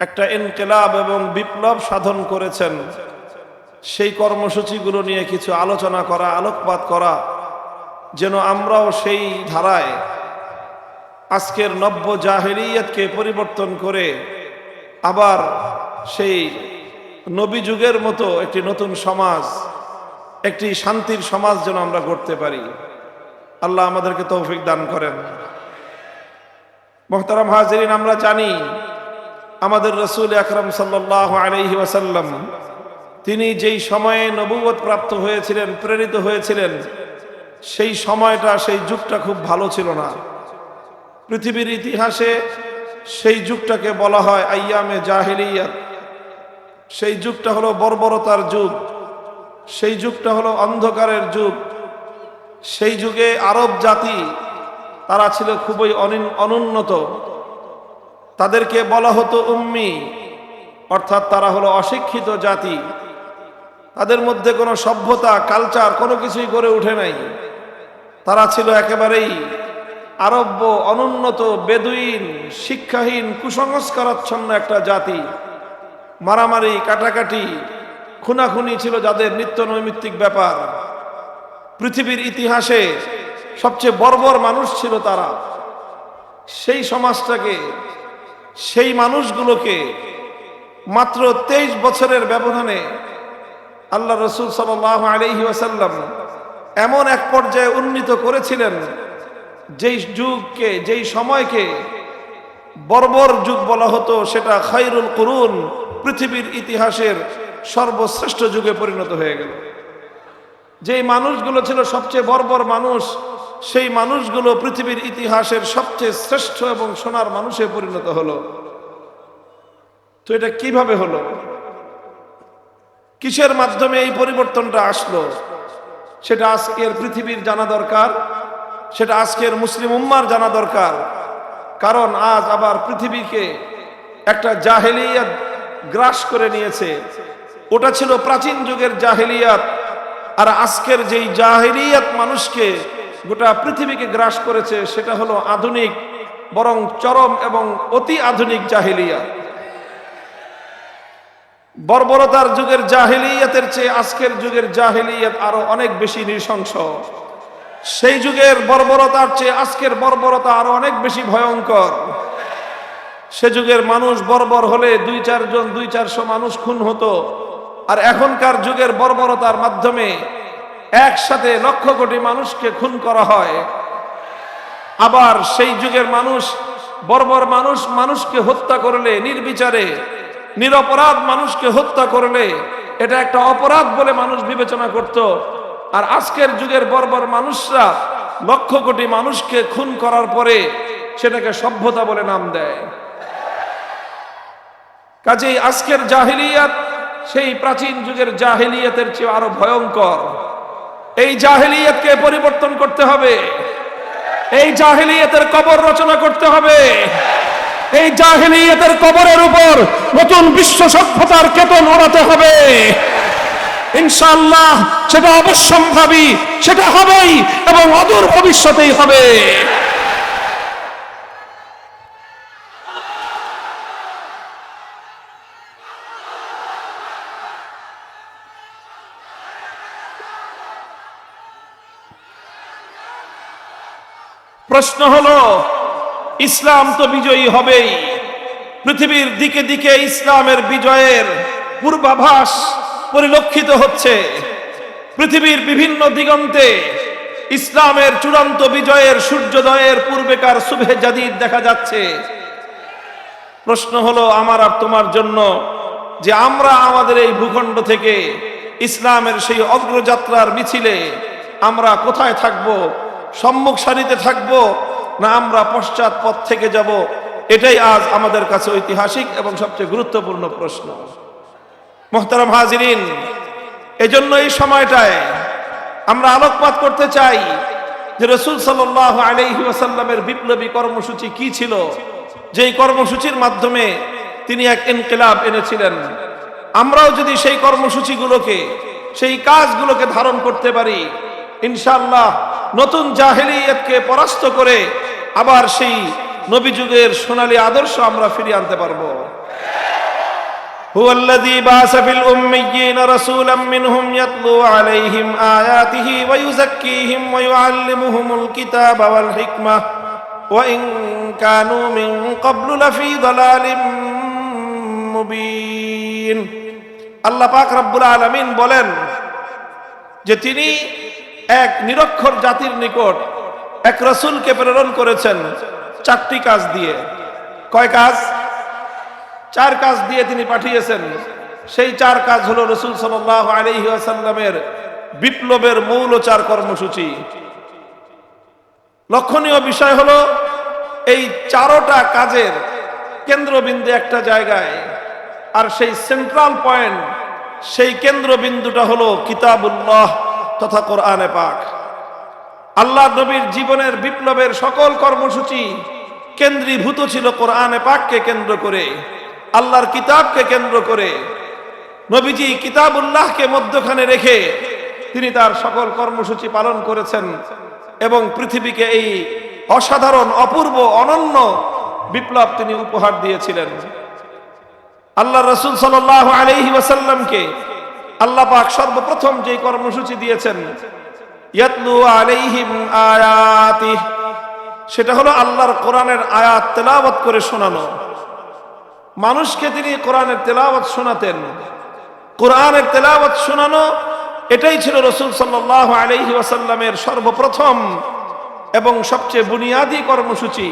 একটা ইনকেলাব এবং বিপ্লব সাধন করেছেন। সেই কর্মসূচিগুলো নিয়ে কিছু আলোচনা করা, আলোকপাত করা, যেন আমরাও সেই ধারায় আজকের নব্য জাহেরিয়তকে পরিবর্তন করে আবার সেই নবী যুগের মতো একটি নতুন সমাজ, একটি শান্তির সমাজ যেন আমরা গড়তে পারি। আল্লাহ আমাদেরকে তৌফিক দান করেন। মোহতারাম হাজরিন, আমরা জানি আমাদের রসুল আকরম সাল্লাহ আলহি ওয়াসাল্লাম, তিনি যেই সময়ে নবুবত প্রাপ্ত হয়েছিলেন, প্রেরিত হয়েছিলেন, সেই সময়টা, সেই যুগটা খুব ভালো ছিল না। পৃথিবীর ইতিহাসে সেই যুগটাকে বলা হয় আইয়ামে জাহিলিয়াত। সেই যুগটা হলো বর্বরতার যুগ। সেই যুগটা হলো অন্ধকারের যুগ। সেই যুগে আরব জাতি, তারা ছিল খুবই অনিন- অনুন্নত। তাদেরকে বলা হতো উম্মি। অর্থাৎ তারা হলো অশিক্ষিত জাতি। তাদের মধ্যে কোনো সভ্যতা কালচার কোনো কিছুই গড়ে ওঠে নাই। তারা ছিল একেবারেই আরব্য, অনুন্নত, বেদুইন, শিক্ষাহীন, কুসংস্কারাচ্ছন্ন একটা জাতি। মারামারি, কাটাকাটি, খুনাখুনি ছিল যাদের নিত্য নৈমিত্তিক ব্যাপার। পৃথিবীর ইতিহাসে সবচেয়ে বর্বর মানুষ ছিল তারা। সেই সমাজটাকে সেই মানুষগুলোকে মাত্র তেইশ বছরের ব্যবধানে আল্লাহ রসুল সাল আলহি ওয়াসাল্লাম এমন এক পর্যায়ে উন্নীত করেছিলেন, যেই যুগকে, যেই সময়কে বর্বর যুগ বলা হতো, সেটা খাইরুল করুন, পৃথিবীর ইতিহাসের সর্বশ্রেষ্ঠ যুগে পরিণত হয়ে গেল। যেই মানুষগুলো ছিল সবচেয়ে বর্বর মানুষ সেই মানুষগুলো পৃথিবীর ইতিহাসের সবচেয়ে শ্রেষ্ঠ এবং সোনার মানুষে পরিণত হলো। তো এটা কীভাবে হলো? কিসের মাধ্যমে এই পরিবর্তনটা আসলো? সেটা আজকের পৃথিবীর জানা দরকার, সেটা আজকের মুসলিম উম্মার জানা দরকার। কারণ আজ আবার পৃথিবীকে একটা জাহেলিয়াত গ্রাস করে নিয়েছে। ওটা ছিল প্রাচীন যুগের জাহেলিয়াত। আর আজকের যেই জাহেলিয়াত মানুষকে গোটা পৃথিবীকে গ্রাস করেছে, সেটা হলো আধুনিক, বরং চরম এবং অতি আধুনিক জাহেলিয়াত। বর্বরতার যুগের জাহেলিয়াতের চেয়ে আজকের যুগের জাহেলিয়াত আরও অনেক বেশি নৃশংস। সেই যুগের বর্বরতার চেয়ে আজকের বর্বরতা আরও অনেক বেশি ভয়ঙ্কর। সে যুগের মানুষ বর্বর হলে দুই চারজন, দুই চারশো মানুষ খুন হতো। আর এখনকার যুগের বর্বরতার মাধ্যমে একসাথে লক্ষ কোটি মানুষকে খুন করা হয়। আবার সেই যুগের মানুষ, বর্বর মানুষ, মানুষকে হত্যা করলে নির্বিচারে, নিরপরাধ মানুষকে হত্যা করলে এটা একটা অপরাধ বলে মানুষ বিবেচনা করত। আর আজকের যুগের বর্বর মানুষরা লক্ষ কোটি মানুষকে খুন করার পরে সেটাকে সভ্যতা বলে নাম দেয়। কাজেই আজকের জাহিলিয়াত সেই প্রাচীন যুগের জাহিলিয়াতের চেয়ে আরও ভয়ঙ্কর। এই জাহেলিয়াতকে পরিবর্তন করতে হবে। এই জাহেলিয়াতের কবর রচনা করতে হবে। এই জাহেলিয়াতের কবরের উপর নতুন বিশ্ব সভ্যতার কেতন ওড়াতে হবে। ইনশাআল্লাহ, সেটা অবশ্যম্ভাবী, সেটা হবেই এবং অদূর ভবিষ্যতেই হবে। প্রশ্ন হলো, ইসলাম তো বিজয়ী হবেই। পৃথিবীর দিকে দিকে ইসলামের বিজয়ের পূর্বাভাস পরিলক্ষিত হচ্ছে। পৃথিবীর বিভিন্ন দিগন্তে ইসলামের চূড়ান্ত বিজয়ের সূর্যোদয়ের পূর্বেকার শুভে জাদিদ দেখা যাচ্ছে। প্রশ্ন হলো, আমার আর তোমার জন্য যে আমরা আমাদের এই ভূখণ্ড থেকে ইসলামের সেই অগ্রযাত্রার মিছিলে আমরা কোথায় থাকব? সম্মুখ সারিতে থাকব, না আমরা পশ্চাৎ পথ থেকে যাব? এটাই আজ আমাদের কাছে ঐতিহাসিক এবং সবচেয়ে গুরুত্বপূর্ণ প্রশ্ন। মোহতারাম হাজিরিন, এজন্য এই সময়টায় আমরা আলোকপাত করতে চাই যে রসুল সাল্লাহ আলহি ওয়াসাল্লামের বিপ্লবী কর্মসূচি কি ছিল? যেই কর্মসূচির মাধ্যমে তিনি এক ইনকিলাব এনেছিলেন। আমরাও যদি সেই কর্মসূচিগুলোকে, সেই কাজগুলোকে ধারণ করতে পারি, ইনশাআল্লাহ নতুন জাহেলিয়তকে পরাস্ত করে আবার সেই নবী যুগের সোনালী আদর্শ আমরা ফিরিয়ে আনতে পারবো هو الذي بعث في الأميين رسولا منهم يتلو عليهم آياته ويزكيهم ويعلمهم الكتاب والحكمة وإن كانوا من قبل لفي ضلال মুবিন আল্লাহ পাক রব্বুল আলামিন বলেন যে তিনি এক নিরক্ষর জাতির নিকট এক রসুলকে প্রেরণ করেছেন চারটি কাজ দিয়ে। কয় কাজ? চার কাজ দিয়ে তিনি পাঠিয়েছেন। সেই চার কাজ হলো রসুল সাল্লাহ আলহি আসাল্লামের বিপ্লবের মৌল চার কর্মসূচি। লক্ষণীয় বিষয় হলো এই চারোটা কাজের কেন্দ্রবিন্দু একটা জায়গায়, আর সেই সেন্ট্রাল পয়েন্ট সেই কেন্দ্রবিন্দুটা হলো কিতাবুল্লাহ। তথা কোরআনে পাক। আল্লাহ নবীর জীবনের বিপ্লবের সকল কর্মসূচি কেন্দ্রীভূত ছিল কোরআনে পাককে কেন্দ্র করে, আল্লাহর কিতাবকে কেন্দ্র করে। নবীজি কিতাবুল্লাহকে মধ্যখানে রেখে তিনি তার সকল কর্মসূচি পালন করেছেন এবং পৃথিবীকে এই অসাধারণ, অপূর্ব, অনন্য বিপ্লব তিনি উপহার দিয়েছিলেন। আল্লাহ রসুল সাল আলহি ওয়াসাল্লামকে আল্লাহ পাক সর্বপ্রথম যে কর্মসূচি দিয়েছেন আয়াতি, সেটা হলো আল্লাহর কোরআনের আয়াত তেলাওয়াত করে শোনানো। মানুষকে তিনি কোরআনের তেলাওয়াত শোনাতেন। কোরআনের তেলাওয়াত শোনানো, এটাই ছিল রসুল সাল্লাহ আলহি ওয়াসাল্লামের সর্বপ্রথম এবং সবচেয়ে বুনিয়াদী কর্মসূচি।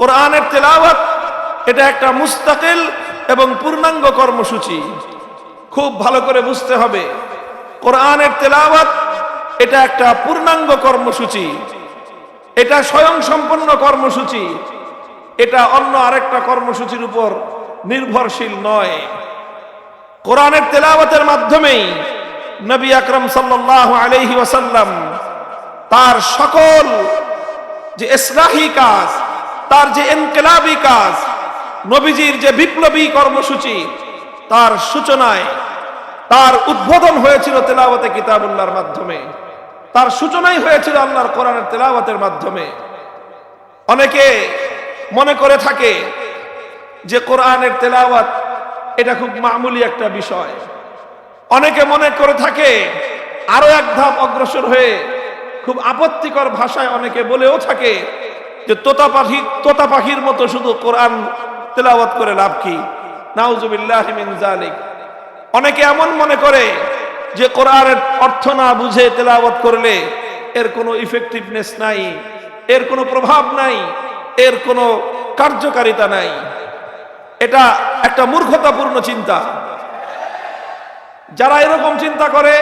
কোরআনের তেলাওয়াত, এটা একটা মুস্তাকিল এবং পূর্ণাঙ্গ কর্মসূচি। খুব ভালো করে বুঝতে হবে। কোরআনের তেলাওয়াত, এটা একটা পূর্ণাঙ্গ কর্মসূচি। এটা স্বয়ং সম্পন্ন কর্মসূচি। এটা অন্য আরেকটা কর্মসূচির উপর নির্ভরশীল নয়। কোরআনের তেলাওয়াতের মাধ্যমেই নবী আকরম সাল্লাহ আলহি ওয়াসাল্লাম তার সকল যে ইসলাহী কাজ, তার যে এনকেলাবি কাজ, নবীজির যে বিপ্লবী কর্মসূচি, তার সূচনায় তার উদ্বোধন হয়েছিল তেলাওয়াতে কিতাবুল্লাহর মাধ্যমে। তার সূচনাই হয়েছিল আল্লাহর কোরআনের তেলাওয়াতের মাধ্যমে। অনেকে মনে করে থাকে যে কোরআনের তেলাওয়াত এটা খুব মামুলি একটা বিষয়। অনেকে মনে করে থাকে আরও এক ধাপ অগ্রসর হয়ে খুব আপত্তিকর ভাষায় অনেকে বলেও থাকে যে তোতা পাখি, তোতা পাখির মতো শুধু কোরআন তেলাওয়াত করে লাভ কি? নাউজুবিল্লাহ মিন জালিক অনেকে এমন মনে করে যে কোরআনের অর্থ না বুঝে তেলাওয়াত করলে এর কোনো ইফেক্টিভনেস নাই, এর কোনো প্রভাব নাই, এর কোনো কার্যকারিতা নাই। এটা একটা মূর্খতাপূর্ণ চিন্তা। যারা এরকম চিন্তা করে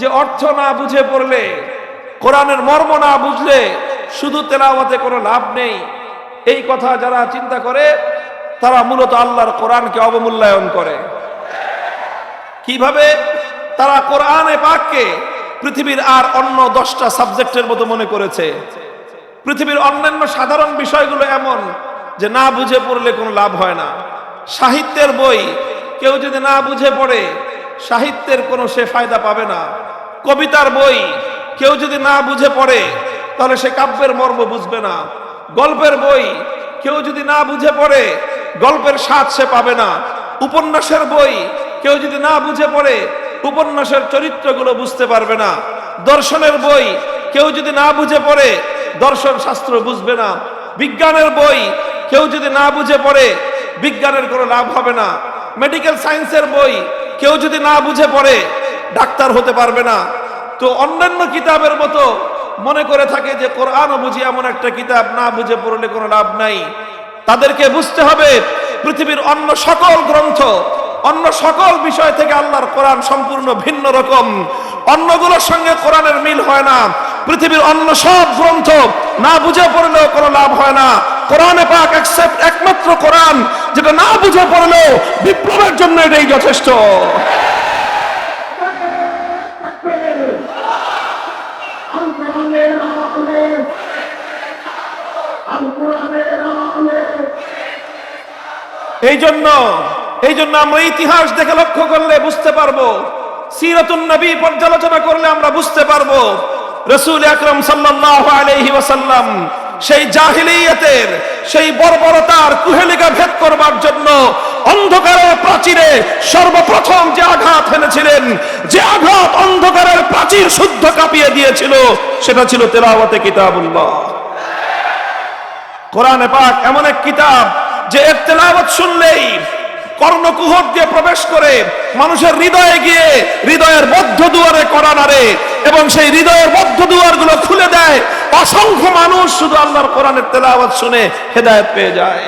যে অর্থ না বুঝে পড়লে, কোরআনের মর্ম না বুঝলে শুধু তেলাওয়াতে কোনো লাভ নেই, এই কথা যারা চিন্তা করে, তারা মূলত আল্লাহর কোরআনকে অবমূল্যায়ন করে। কীভাবে তারা কোরআনে পাককে পৃথিবীর আর অন্য দশটা সাবজেক্টের মতো মনে করেছে? পৃথিবীর অন্যান্য সাধারণ বিষয়গুলো এমন যে না বুঝে পড়লে কোনো লাভ হয় না। সাহিত্যের বই, কেউ যদি না বুঝে পড়ে, সাহিত্যের কোনো সে ফায়দা পাবে না। কবিতার বই, কেউ যদি না বুঝে পড়ে, তাহলে সে কাব্যের মর্ম বুঝবে না। গল্পের বই, কেউ যদি না বুঝে পড়ে, গল্পের স্বাদ সে পাবে না। উপন্যাসের বই কেউ যদি না বুঝে পড়ে, উপন্যাসের চরিত্রগুলো বুঝতে পারবে না। দর্শনের বই, কেউ যদি না বুঝে পড়ে, দর্শন শাস্ত্র বুঝবে না। বিজ্ঞানের বই, কেউ যদি না বুঝে পড়ে, বিজ্ঞানের কোনো লাভ হবে না। মেডিকেল সায়েন্সের বই, কেউ যদি না বুঝে পড়ে, ডাক্তার হতে পারবে না। তো অন্যান্য কিতাবের মতো মনে করে থাকে যে, কোরআনও বুঝি এমন একটা কিতাব, না বুঝে পড়লে কোনো লাভ নাই। তাদেরকে বুঝতে হবে, পৃথিবীর অন্য সকল গ্রন্থ অন্য সকল বিষয় থেকে আল্লাহর কোরআন সম্পূর্ণ ভিন্ন রকম। অন্যগুলোর সঙ্গে কোরআনের মিল হয় না। পৃথিবীর অন্য সব গ্রন্থ না বুঝে পড়লেও কোনো লাভ হয় না। কোরআনে পাক একসেপ্ট একমাত্র কোরআন যেটা না বুঝে পড়লেও বিপ্লবের জন্য এটাই যথেষ্ট। এই জন্য এই জন্য আমরা ইতিহাস দেখে লক্ষ্য করলে বুঝতে পারব। সিরাতুন নবী পর্যালোচনা করলে আমরা বুঝতে পারব। রসুল আকরম সাল্লাল্লাহু আলাইহি ওয়াসাল্লাম সেই জাহিলিয়াতের, সেই বর্বরতার কুহেলিকা ভেদ করবার জন্য অন্ধকারের প্রাচীরে সর্বপ্রথম যে আঘাত হেনেছিলেন যে আঘাত অন্ধকারের প্রাচীর শুদ্ধ কাঁপিয়ে দিয়েছিল, সেটা ছিল তেলাওয়াতে কিতাবুল্লাহ। কোরআনে পাক এমন এক কিতাব যে এর তেলাওয়াত শুনলেই কর্ণকুহর দিয়ে প্রবেশ করে মানুষের হৃদয়ে গিয়ে হৃদয়ের বদ্ধ দুয়ারে করা নারে এবং সেই হৃদয়ের বদ্ধ দুয়ারগুলো খুলে দেয়। অসংখ্য মানুষ শুধু আল্লাহর কোরআনের তেলাওয়াত শুনে হেদায়ত পেয়ে যায়।